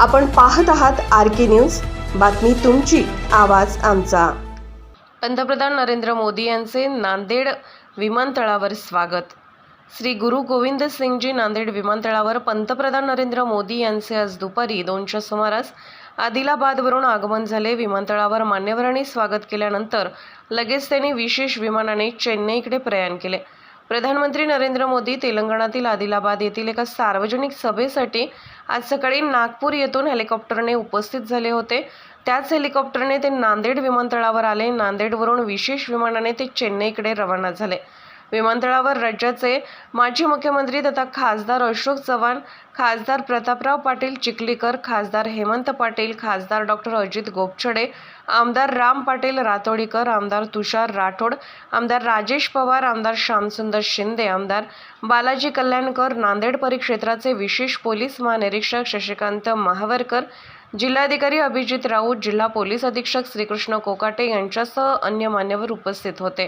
आपण पाहत आहात आर के न्यूज. बातमी तुमची आवाज आमचा. पंतप्रधान नरेंद्र मोदी यांचे नांदेड विमानतळावर स्वागत. श्री गुरु गोविंद सिंगजी नांदेड विमानतळावर पंतप्रधान नरेंद्र मोदी यांचे आज दुपारी दोनच्या सुमारास आदिलाबादवरून आगमन झाले. विमानतळावर मान्यवरांनी स्वागत केल्यानंतर लगेच त्यांनी विशेष विमानाने चेन्नईकडे प्रयाण केले. प्रधानमंत्री नरेंद्र मोदी तेलंगणातील आदिलाबाद येथील एका सार्वजनिक सभेसाठी आज सकाळी नागपूर येथून हेलिकॉप्टरने उपस्थित झाले होते. त्याच हेलिकॉप्टरने ते नांदेड विमानतळावर आले. नांदेडवरून विशेष विमानाने ते चेन्नईकडे रवाना झाले. विमानतळावर राज्याचे माजी मुख्यमंत्री तथा खासदार अशोक चव्हाण खासदार प्रतापराव पाटील चिखलीकर खासदार हेमंत पाटील खासदार डॉक्टर अजित गोपछडे आमदार राम पाटील रातोडीकर आमदार तुषार राठोड आमदार राजेश पवार आमदार श्यामसुंदर शिंदे आमदार बालाजी कल्याणकर नांदेड परिक्षेत्राचे विशेष पोलीस महानिरीक्षक शशिकांत महावरकर जिल्हाधिकारी अभिजित राऊत जिल्हा पोलीस अधीक्षक श्रीकृष्ण कोकाटे यांच्यासह अन्य मान्यवर उपस्थित होते.